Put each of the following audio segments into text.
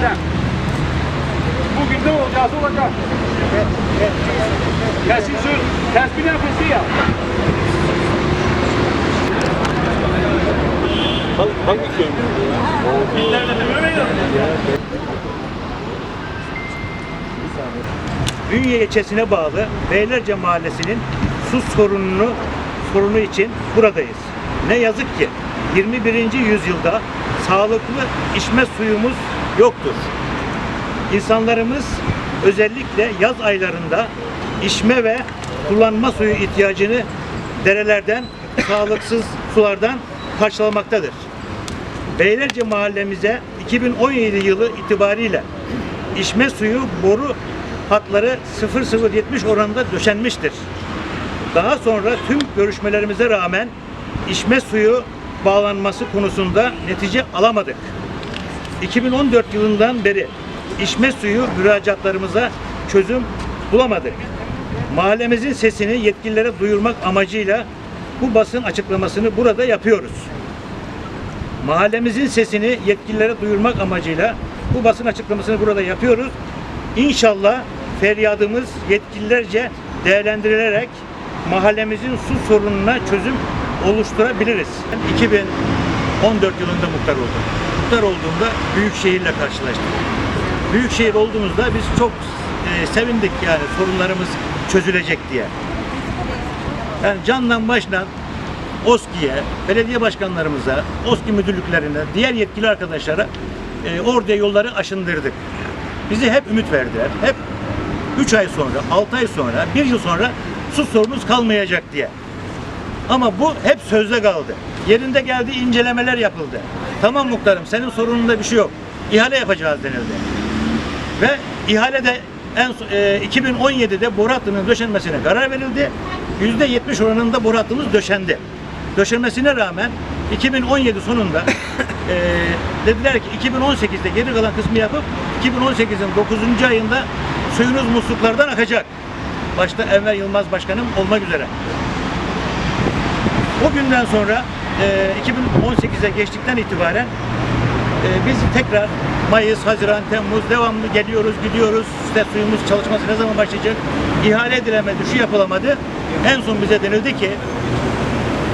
Neden? Bugün ne olacaksa olacak. Kesin söz, tesbih nefesi ya. Hangi köy? Ünye ilçesine bağlı Beylerce Mahallesi'nin su sorununu sorunu için buradayız. Ne yazık ki 21. yüzyılda sağlıklı içme suyumuz yoktur. İnsanlarımız özellikle yaz aylarında içme ve kullanma suyu ihtiyacını derelerden, sağlıksız sulardan karşılamaktadır. Beylerce mahallemize 2017 yılı itibariyle içme suyu boru hatları 0070 oranında döşenmiştir. Daha sonra tüm görüşmelerimize rağmen içme suyu bağlanması konusunda netice alamadık. 2014 yılından beri içme suyu müracaatlarımıza çözüm bulamadık. Mahallemizin sesini yetkililere duyurmak amacıyla bu basın açıklamasını burada yapıyoruz. Mahallemizin sesini yetkililere duyurmak amacıyla bu basın açıklamasını burada yapıyoruz. İnşallah feryadımız yetkililerce değerlendirilerek mahallemizin su sorununa çözüm oluşturabiliriz. Ben 2014 yılında muhtar oldum. Muhtar olduğumda Büyükşehir'le karşılaştık. Büyükşehir olduğumuzda biz çok e, sevindik yani sorunlarımız çözülecek diye. Yani candan başla OSKİ'ye, belediye başkanlarımıza, OSKİ müdürlüklerine, diğer yetkili arkadaşlara e, orada yolları aşındırdık. Bizi hep ümit verdiler. Hep 3 ay sonra, 6 ay sonra, 1 yıl sonra su sorunuz kalmayacak diye. Ama bu hep sözde kaldı. Yerinde geldi incelemeler yapıldı. Tamam muhtarım senin sorununda bir şey yok. İhale yapacağız denildi. Ve ihalede en e, 2017'de boru hattının döşenmesine karar verildi. %70 oranında boru hattımız döşendi. Döşenmesine rağmen 2017 sonunda e, dediler ki 2018'de geri kalan kısmı yapıp 2018'in 9. ayında suyunuz musluklardan akacak. Başta Enver Yılmaz Başkanım olmak üzere. O günden sonra e, 2018'e geçtikten itibaren e, biz tekrar Mayıs, Haziran, Temmuz devamlı geliyoruz, gidiyoruz. İşte suyumuz çalışması ne zaman başlayacak? İhale edilemedi, şu yapılamadı. En son bize denildi ki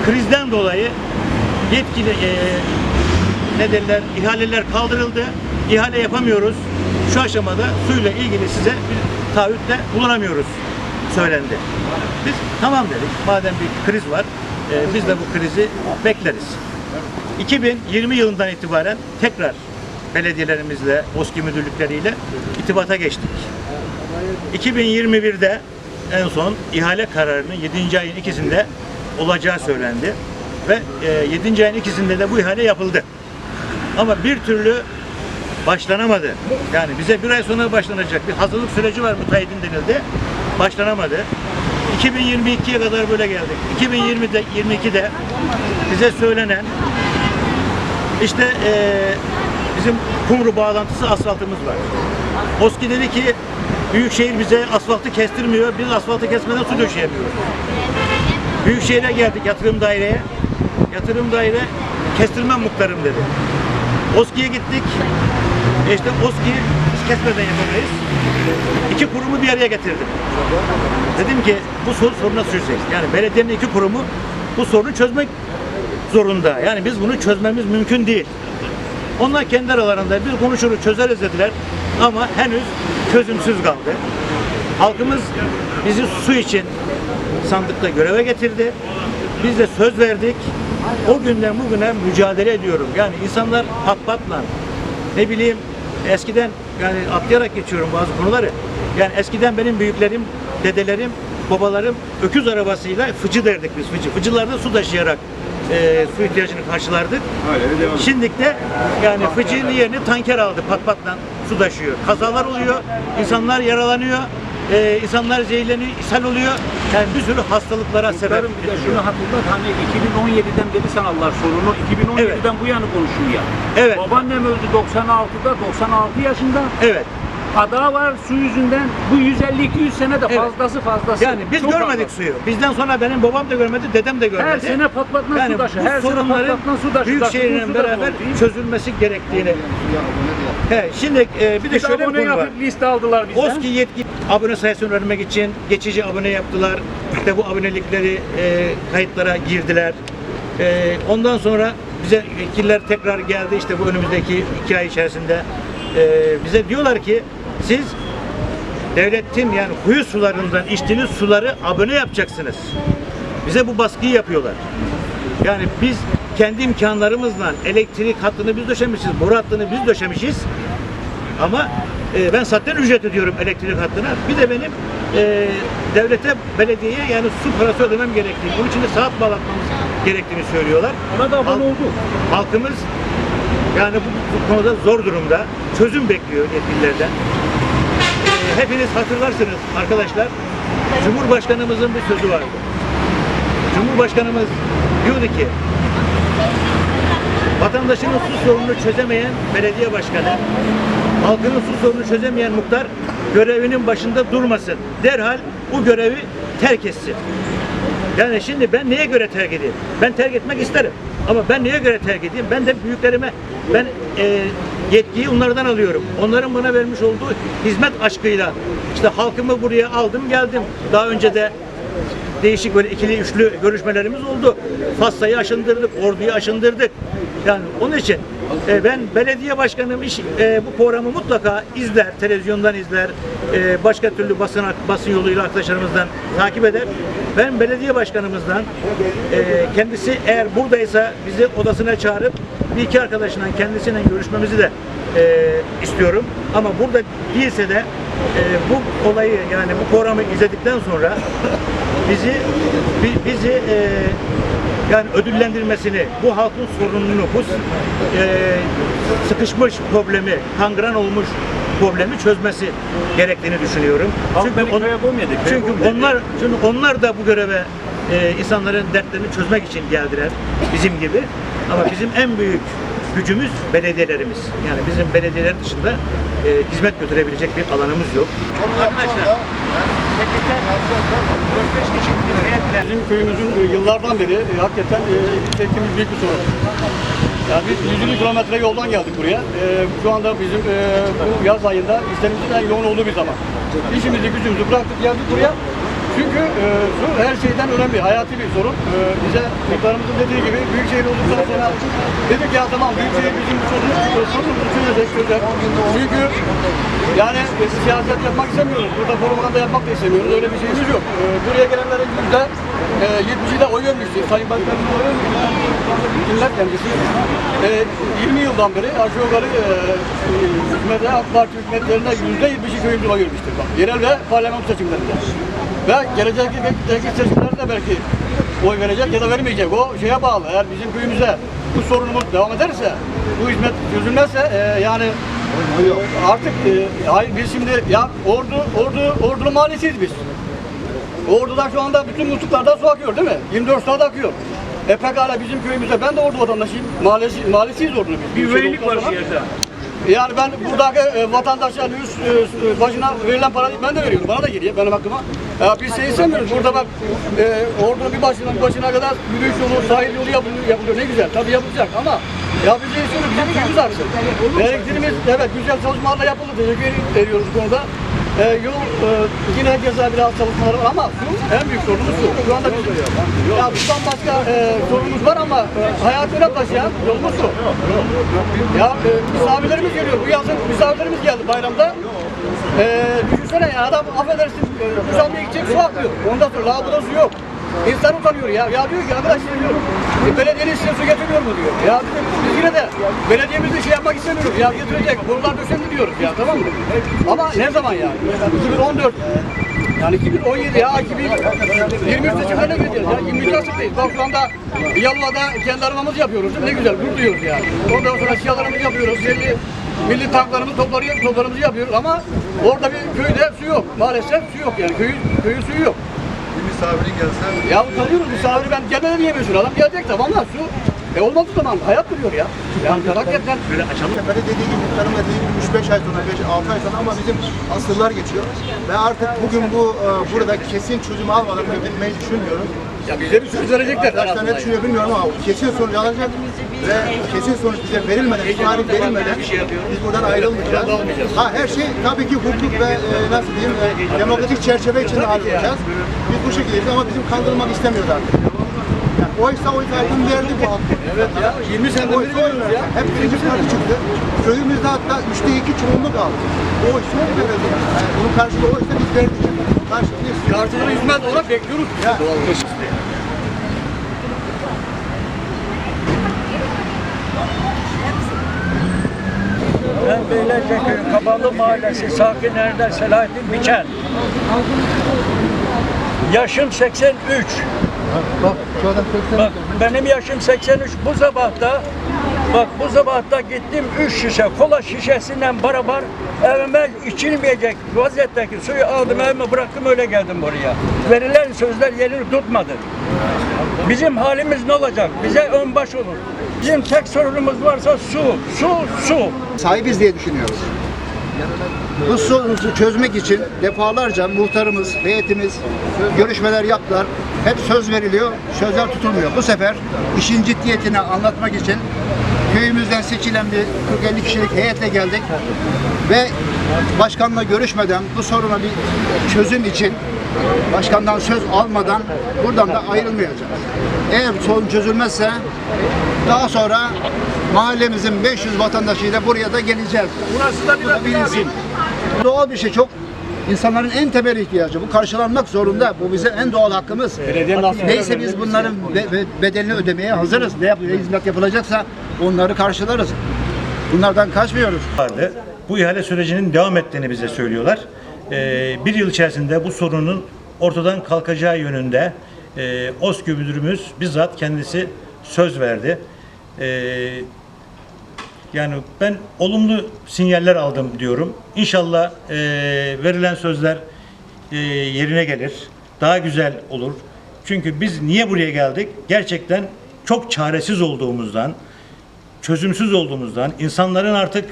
krizden dolayı yetkili e, ne derler ihaleler kaldırıldı. İhale yapamıyoruz. Şu aşamada suyla ilgili size bir taahhütte bulunamıyoruz söylendi. Biz tamam dedik. Madem bir kriz var, e, biz de bu krizi bekleriz. 2020 yılından itibaren tekrar belediyelerimizle, OSKİ müdürlükleriyle itibata geçtik. 2021'de en son ihale kararının 7. ayın ikisinde olacağı söylendi. Ve e, 7. ayın ikisinde de bu ihale yapıldı. Ama bir türlü başlanamadı. Yani bize bir ay sonra başlanacak bir hazırlık süreci var müteahhitin denildi. Başlanamadı. 2022'ye kadar böyle geldik. 2020'de 22'de bize söylenen işte eee, bizim kumru bağlantısı asfaltımız var. OSKİ dedi ki Büyükşehir bize asfaltı kestirmiyor. Biz asfaltı kesmeden su döşeyemiyoruz. Büyükşehir'e geldik yatırım daireye. Yatırım daire kestirmem muhtarım dedi. OSKİ'ye gittik. E işte OSKİ kesmeden yapamayız. İki kurumu bir araya getirdim. Dedim ki bu soru soruna çözeceğiz. Yani belediyenin iki kurumu bu sorunu çözmek zorunda. Yani biz bunu çözmemiz mümkün değil. Onlar kendi aralarında biz konuşuruz çözeriz dediler ama henüz çözümsüz kaldı. Halkımız bizi su için sandıkta göreve getirdi. Biz de söz verdik. O günden bugüne mücadele ediyorum. Yani insanlar pat patla ne bileyim eskiden yani atlayarak geçiyorum bazı konuları. Yani eskiden benim büyüklerim, dedelerim, babalarım öküz arabasıyla fıcı derdik biz fıcı. Fıcılarda su taşıyarak e, su ihtiyacını karşılardık. Şimdi de yani fıcının yerini tanker aldı pat patla su taşıyor. Kazalar oluyor, insanlar yaralanıyor, e, insanlar zehirleniyor, ishal oluyor. Yani bir sürü hastalıklara sebep Muhtarım bir de şunu hatırlat hani 2017'den beri sen Allah sorunu 2017'den bu yana konuşuyor ya. Evet. Babaannem öldü 96'da 96 yaşında. Evet. Ada var su yüzünden bu 150-200 sene de Evet. fazlası fazlası. Yani biz Çok görmedik fazlası. suyu. Bizden sonra benim babam da görmedi, dedem de görmedi. Her sene patlatma yani su taşı. bu Her sene sorunların patlatma su taşı. Su da beraber çözülmesi gerektiğini He, şimdi e, bir de Biz şöyle bir abone konu var. yapıp liste aldılar bizden. OSKİ yetki abone sayısını öğrenmek için geçici abone yaptılar. İşte bu abonelikleri e, kayıtlara girdiler. E, ondan sonra bize vekiller tekrar geldi işte bu önümüzdeki iki ay içerisinde. E, bize diyorlar ki siz devletin yani kuyu sularından içtiğiniz suları abone yapacaksınız. Bize bu baskıyı yapıyorlar. Yani biz kendi imkanlarımızla elektrik hattını biz döşemişiz, boru hattını biz döşemişiz. Ama e, ben zaten ücret ödüyorum elektrik hattına. Bir de benim e, devlete, belediyeye yani su parası ödemem gerektiğini, bunun için de saat bağlatmamız gerektiğini söylüyorlar. Ona da abone oldu. Halkımız yani bu, bu konuda zor durumda. Çözüm bekliyor yetkililerden. E, hepiniz hatırlarsınız arkadaşlar. Cumhurbaşkanımızın bir sözü vardı. Cumhurbaşkanımız diyordu ki vatandaşının su sorununu çözemeyen belediye başkanı, halkının su sorununu çözemeyen muhtar görevinin başında durmasın. Derhal bu görevi terk etsin. Yani şimdi ben neye göre terk edeyim? Ben terk etmek isterim. Ama ben neye göre terk edeyim? Ben de büyüklerime ben e, yetkiyi onlardan alıyorum. Onların bana vermiş olduğu hizmet aşkıyla işte halkımı buraya aldım geldim. Daha önce de değişik böyle ikili üçlü görüşmelerimiz oldu. Fassa'yı aşındırdık, orduyu aşındırdık. Yani onun için e, ben belediye başkanım iş, e, bu programı mutlaka izler, televizyondan izler, e, başka türlü basın basın yoluyla arkadaşlarımızdan takip eder. Ben belediye başkanımızdan e, kendisi eğer buradaysa bizi odasına çağırıp bir iki arkadaşından kendisiyle görüşmemizi de e, istiyorum. Ama burada değilse de e, bu olayı yani bu programı izledikten sonra bizi bi- bizi e, yani ödüllendirmesini, bu halkın sorununu, bu e, sıkışmış problemi, kangren olmuş problemi çözmesi gerektiğini düşünüyorum. Halk beni on- köye çünkü onlar çünkü onlar da bu göreve e, insanların dertlerini çözmek için geldiler bizim gibi. Ama bizim en büyük gücümüz belediyelerimiz. Yani bizim belediyeler dışında e, hizmet götürebilecek bir alanımız yok. Bizim köyümüzün e, yıllardan beri e, hakikaten e, çektiğimiz büyük bir sorun. Yani biz 150 kilometre yoldan geldik buraya. E, şu anda bizim e, bu yaz ayında işlerimizin en yoğun olduğu bir zaman. İşimizi gücümüzü bıraktık geldik buraya. Çünkü e, su her şeyden önemli, hayati bir sorun. E, bize muhtarımızın dediği gibi büyük şehir olduktan sonra dedik ya tamam büyük şehir bizim bu sorunumuzu sorunumuzu çözecek, çözecek. Çünkü yani e, siyaset yapmak istemiyoruz. Burada propaganda yapmak da istemiyoruz. Öyle bir şeyimiz yok. E, buraya gelenlerin yüzde e, 70'i de oy vermişti. Sayın Başkanımız oy vermişti. Dinler kendisi. E, 20 yıldan beri aşağı yukarı e, hükümete, AK Parti hükümetlerine yüzde 70'i köyümüzde oy vermiştir. Bak. Yerel ve parlamento seçimlerinde. Ve gelecekteki seçimlerde de belki oy verecek ya da vermeyecek. O şeye bağlı. Eğer bizim köyümüze bu sorunumuz devam ederse, bu hizmet çözülmezse e, yani artık e, hayır biz şimdi ya ordu ordu ordulu mahallesiyiz biz. Ordu'da şu anda bütün musluklardan su akıyor değil mi? 24 saat akıyor. E pekala bizim köyümüzde ben de Ordu vatandaşıyım. Mahallesi, mahallesiyiz Ordu'nun biz. Bir velilik var şehirde. Yani ben buradaki e, vatandaşların üst e, başına verilen parayı ben de veriyorum. Bana da geliyor benim hakkıma. Ya biz şey istemiyoruz. Burada bak e, orada bir başına bir başına kadar yürüyüş yolu, sahil yolu yapılıyor, yapılıyor. Ne güzel. Tabii yapılacak ama ya biz de istiyoruz. Bizim köyümüz aksın. Elektriğimiz evet güzel çalışmalarla yapıldı. Teşekkür ediyoruz bu konuda. E, yol e, yine keza biraz çalışmaları var ama en büyük sorunumuz su. Şu anda bizim ya bundan başka e, sorunumuz var ama e, hayatına taşıyan yolumuz su. Ya e, misafirlerimiz geliyor. Bu yazın misafirlerimiz geldi bayramda. E, düşünsene ya adam affedersin e, duş almaya gidecek su akıyor. Ondan sonra lavaboda su yok. İnsan utanıyor ya. Ya diyor ki arkadaş diyor. E, belediyenin size su getiriyor mu diyor. Ya biz yine de belediyemiz de şey yapmak istemiyoruz. Ya getirecek. Borular döşendi diyoruz ya tamam mı? Ama ne zaman yani? 2014 yani 2017 ya 2023 seçimlerine gireceğiz ya 23 açıktayız. Bak şu anda Yalova'da kendi aramamızı yapıyoruz. Ne güzel gurur duyuyoruz yani. Ondan sonra siyalarımızı yapıyoruz. Milli, milli tanklarımızı toplarıyoruz, toplarımızı yapıyoruz ama orada bir köyde su yok. Maalesef su yok yani. Köyün, köyün suyu yok. Bir misafirin gelse Ya utanıyorum misafiri ben gelmeden diyemiyorsun. Adam gelecek tamam lan su. E olmadığı zaman hayat duruyor ya. Yani hakikaten böyle açalım. Böyle dediği gibi muhtarım dediği gibi 3-5 ay sonra, 5-6 ay sonra ama bizim asırlar geçiyor. Ve artık bugün bu e, burada kesin çözüm almadan da gitmeyi düşünmüyoruz. Ya bize bir söz verecekler. Kaç tane düşünüyor bilmiyorum ama kesin sonuç alacak ve kesin sonuç bize verilmeden, tarih verilmeden biz buradan ayrılmayacağız. Ha her şey tabii ki hukuk ve e, nasıl diyeyim e, demokratik çerçeve içinde halledeceğiz. Şekildeyiz ama bizim kandırılmak istemiyoruz artık. Yani oysa oy zaten verdi bu halk. Evet ya 20 seneden beri veriyoruz ya. Hep birinci parti çıktı. Köyümüzde hatta üçte iki çoğunluk aldı. O oy çok verildi. Yani bunun karşılığı oysa biz verdik. Karşılığı Karşılığı hizmet olarak bekliyoruz. Ya. Doğal. Ben Beylerbeyi Kabalı Mahallesi sakinlerinden Selahattin Biçen. Yaşım 83. Bak şu adam Bak benim yaşım 83. Bu sabahta bak bu sabahta gittim 3 şişe kola şişesinden beraber evime içilmeyecek vaziyetteki suyu aldım evime bıraktım öyle geldim buraya. Verilen sözler yerini tutmadı. Bizim halimiz ne olacak? Bize ön baş olur. Bizim tek sorunumuz varsa su, su, su. sahibiz diye düşünüyoruz. Bu sorunu çözmek için defalarca muhtarımız, heyetimiz görüşmeler yaptılar. Hep söz veriliyor, sözler tutulmuyor. Bu sefer işin ciddiyetini anlatmak için köyümüzden seçilen bir 40-50 kişilik heyetle geldik ve başkanla görüşmeden bu soruna bir çözüm için başkandan söz almadan buradan da ayrılmayacağız. Eğer sorun çözülmezse daha sonra mahallemizin 500 vatandaşıyla buraya da geleceğiz. Burası da Bu da bilinsin. Doğal bir şey çok insanların en temel ihtiyacı. Bu karşılanmak zorunda. Bu bizim en doğal hakkımız. Neyse biz bunların be- be- bedelini ödemeye hazırız. Ne, yap- ne hizmet yapılacaksa onları karşılarız. Bunlardan kaçmıyoruz. vardı. Bu ihale sürecinin devam ettiğini bize söylüyorlar. Ee, bir yıl içerisinde bu sorunun ortadan kalkacağı yönünde e, OSKÜ müdürümüz bizzat kendisi söz verdi. Ee, yani ben olumlu sinyaller aldım diyorum. İnşallah e, verilen sözler e, yerine gelir. Daha güzel olur. Çünkü biz niye buraya geldik? Gerçekten çok çaresiz olduğumuzdan, çözümsüz olduğumuzdan, insanların artık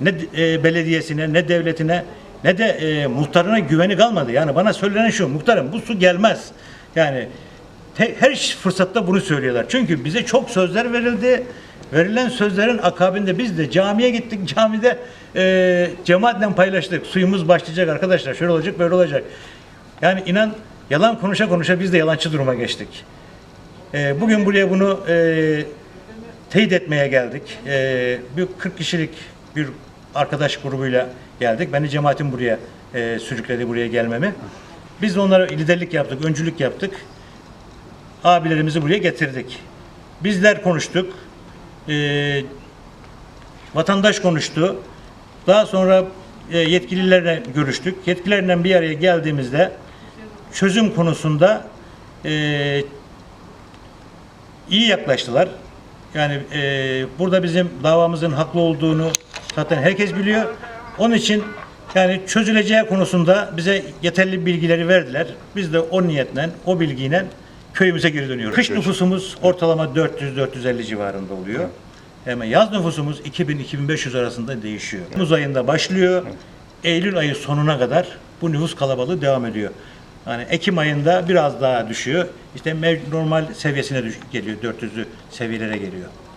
ne e, belediyesine, ne devletine, ne de e, muhtarına güveni kalmadı. Yani bana söylenen şu, muhtarım bu su gelmez. Yani her fırsatta bunu söylüyorlar. Çünkü bize çok sözler verildi. Verilen sözlerin akabinde biz de camiye gittik. Camide e, cemaatle paylaştık. Suyumuz başlayacak arkadaşlar. Şöyle olacak, böyle olacak. Yani inan yalan konuşa konuşa biz de yalancı duruma geçtik. E, bugün buraya bunu e, teyit etmeye geldik. Ee, bir 40 kişilik bir arkadaş grubuyla geldik. Beni cemaatim buraya e, sürükledi buraya gelmemi. Biz onlara liderlik yaptık, öncülük yaptık. Abilerimizi buraya getirdik. Bizler konuştuk. Ee, vatandaş konuştu. Daha sonra e, yetkililerle görüştük. Yetkililerle bir araya geldiğimizde çözüm konusunda e, iyi yaklaştılar. Yani e, burada bizim davamızın haklı olduğunu zaten herkes biliyor. Onun için yani çözüleceği konusunda bize yeterli bilgileri verdiler. Biz de o niyetle, o bilgiyle köyümüze geri dönüyoruz. Kış nüfusumuz ortalama 400-450 civarında oluyor. Ama yaz nüfusumuz 2000-2500 arasında değişiyor. Temmuz ayında başlıyor. Eylül ayı sonuna kadar bu nüfus kalabalığı devam ediyor. Yani Ekim ayında biraz daha düşüyor. İşte normal seviyesine düş- geliyor. 400'lü seviyelere geliyor.